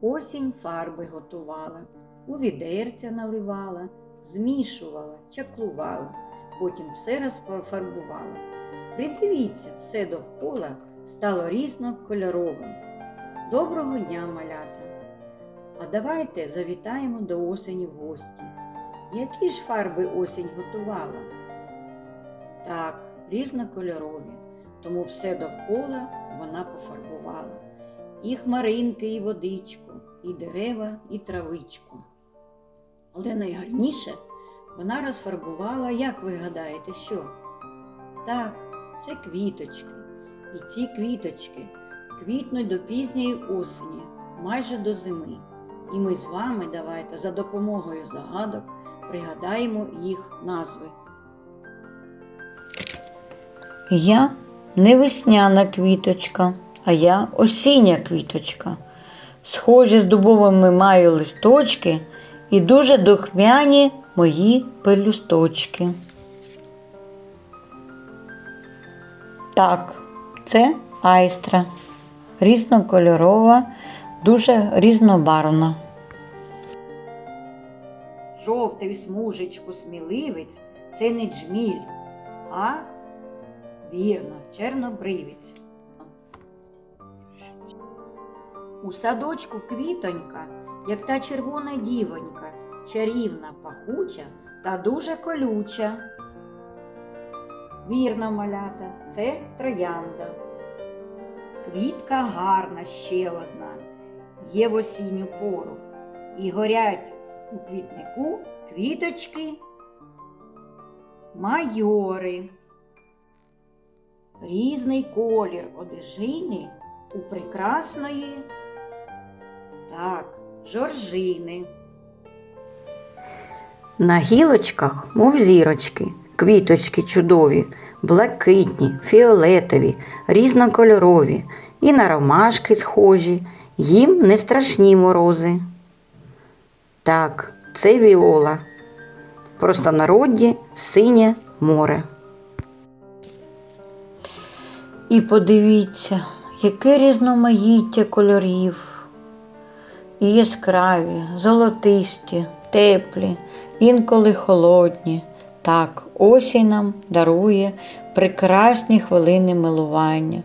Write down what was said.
Осінь фарби готувала, у відерця наливала, змішувала, чаклувала, потім все розфарбувала. Придивіться, все довкола стало різнокольоровим. Доброго дня, малята! А давайте завітаємо до осені в гості. Які ж фарби осінь готувала? Так, різнокольорові, тому все довкола вона пофарбувала. І хмаринки, і водичку, і дерева, і травичку. Але найгарніше вона розфарбувала, як ви гадаєте, що? Так, це квіточки. І ці квіточки квітнуть до пізньої осені, майже до зими. І ми з вами давайте за допомогою загадок пригадаємо їх назви. Я не весняна квіточка, а я осіння квіточка. Схожі з дубовими маю листочки і дуже духмяні мої пелюсточки. Так, це айстра. Різнокольорова, дуже різнобарвна. Жовтий смужечку сміливець це не джміль, а вірно, чорнобривець. У садочку квітонька, як та червона дівонька, чарівна, пахуча та дуже колюча. Вірно, малята, це троянда. Квітка гарна ще одна, є в осінню пору, і горять у квітнику квіточки майори. Різний колір одежини у прекрасної так, жоржини. На гілочках, мов зірочки, квіточки чудові, блакитні, фіолетові, різнокольорові, і на ромашки схожі, їм не страшні морози. Так, це віола. В простонароді синє море. І подивіться, яке різноманіття кольорів. І яскраві, золотисті, теплі, інколи холодні. Так, осінь нам дарує прекрасні хвилини милування.